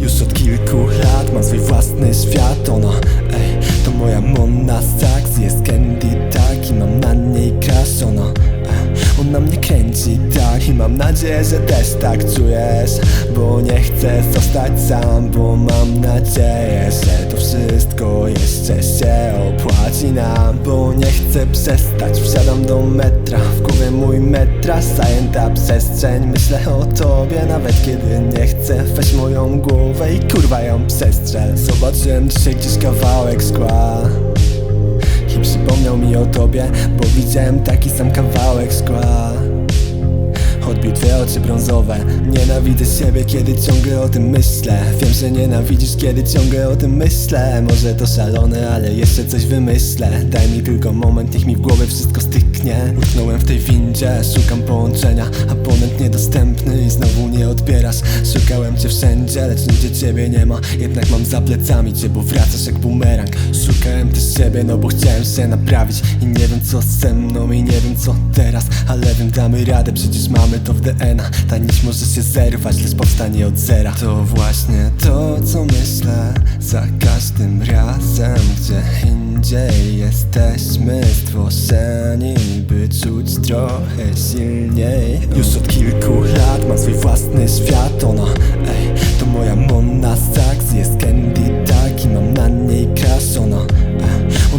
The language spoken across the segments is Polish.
Już od kilku lat mam swój własny świat Ona, ej, to moja moc. Tak I mam nadzieję, że też tak czujesz Bo nie chcę zostać sam Bo mam nadzieję, że to wszystko jeszcze się opłaci nam Bo nie chcę przestać Wsiadam do metra W głowie mój metra Zajęta przestrzeń Myślę o tobie nawet kiedy nie chcę Weź moją głowę i kurwa ją przestrzel. Zobaczyłem dzisiaj gdzieś kawałek szkła i przypomniał mi o tobie, bo widziałem taki sam kawałek szkła Odbił twoje oczy brązowe. Nienawidzę siebie, kiedy ciągle o tym myślę. Wiem, że nienawidzisz, kiedy ciągle o tym myślę. Może to szalone, ale jeszcze coś wymyślę. Daj mi tylko moment, niech mi w głowie wszystko styknie. Utknąłem w tej windzie, szukam połączenia. Abonent niedostępny i znowu nie odbierasz. Szukałem cię wszędzie, lecz nigdzie ciebie nie ma. Jednak mam za plecami cię, bo wracasz jak bumerang. Szukałem też siebie, no bo chciałem się naprawić. I nie wiem co ze mną i nie wiem co teraz. Ale wiem, damy radę, przecież mamy to w DNA Ta nić może się zerwać, lecz powstanie od zera. To właśnie to, co myślę Za każdym razem, gdzie indziej Jesteśmy stworzeni, by czuć trochę silniej. Już od kilku lat mam swój własny świat Ona, ej,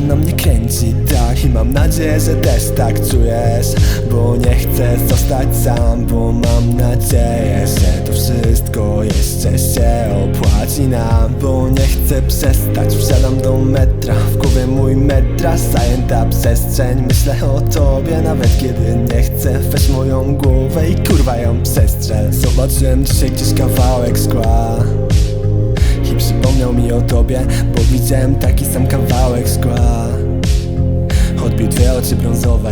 ona mnie kręci tak I mam nadzieję, że też tak czujesz Bo nie chcę zostać sam Bo mam nadzieję, że to wszystko jeszcze się opłaci nam Bo nie chcę przestać Wsiadam do metra W głowie mój metra Zajęta przestrzeń Myślę o tobie nawet kiedy nie chcę Weź moją głowę i kurwa ją przestrzel. Zobaczyłem dzisiaj gdzieś kawałek szkła i mi o tobie, bo widziałem taki sam kawałek szkła Odbił dwie oczy brązowe